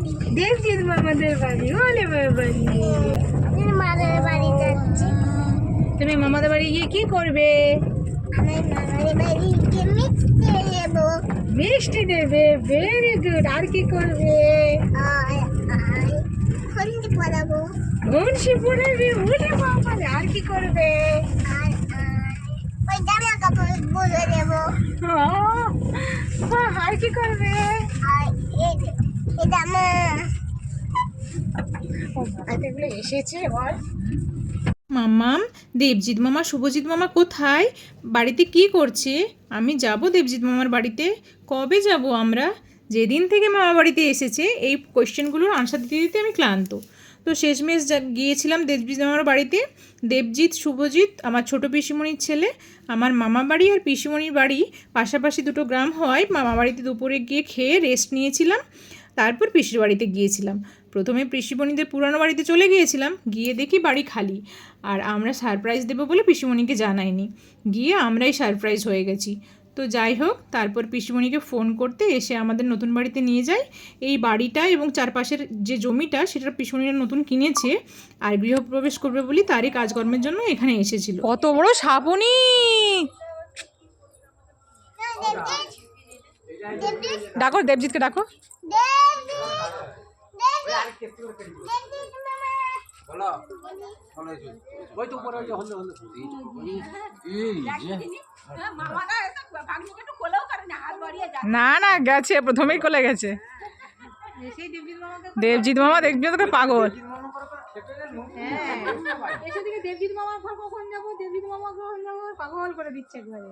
বাড়ি দেবজিৎ মামাদের বাড়ি ওলে বাড়ি আমি মাদের বাড়ি যাচ্ছি তুমি মামাদের বাড়ি গিয়ে কি করবে? আমি মামাদের বাড়ি গিয়ে মিষ্টি দেবে ভেরি গুড আর কি করবে? মুন্সি পড়াবে ওলে বাবা আর কি করবে? আর আর ওই জামা কাপড় বলে দেবো আর কি করবে? এসেছে বল। মাম্মাম দেবজিৎ মামা শুভজিৎ মামা কোথায়? বাড়িতে কি করছে? আমি যাব দেবজিৎ মামার বাড়িতে। কবে যাব আমরা? যেদিন থেকে মামা বাড়িতে এসেছে এই কোয়েশ্চেনগুলোর আনসার দিতে দিতে আমি ক্লান্ত। তো শেষমেশ যা- গিয়েছিলাম দেবজিৎ মামার বাড়িতে। দেবজিৎ শুভজিৎ আমার ছোট পিসিমণির ছেলে আমার মামা বাড়ি আর পিসিমণির বাড়ি। পাশাপাশি দুটো গ্রাম হয়। মামা বাড়িতে দুপুরে গিয়ে খেয়ে রেস্ট নিয়েছিলাম। তারপর পিসির বাড়িতে গিয়েছিলাম। প্রথমে পিসিমণিদের পুরানো বাড়িতে চলে গিয়েছিলাম গিয়ে দেখি বাড়ি খালি। আর আমরা সারপ্রাইজ দেবো বলে পিসিমণিকে জানাইনি। গিয়ে আমরাই সারপ্রাইজ হয়ে গেছি। তো যাই হোক তারপর পিসিমণিকে ফোন করতে এসে আমাদের নতুন বাড়িতে নিয়ে যায়। এই বাড়িটা এবং চারপাশের যে জমিটা সেটা পিসিমণিরা নতুন কিনেছে আর গৃহপ্রবেশ করবে বলে তারই কাজকর্মের জন্য এখানে এসেছিল। কত বড় সাপনি ডাকো দেবজিৎকে ডাকো। ওই তো উপরে ওই যে হলে হলে এই যে। না না গেছে প্রথমেই কলে গেছে। দেবজিৎ মামা দেখবি তোকে পাগল। দেবজিৎ মামার ঘর কখন যাব দেবজিৎ মামার ঘর কখন যাব পাগল করে দিচ্ছে একবারে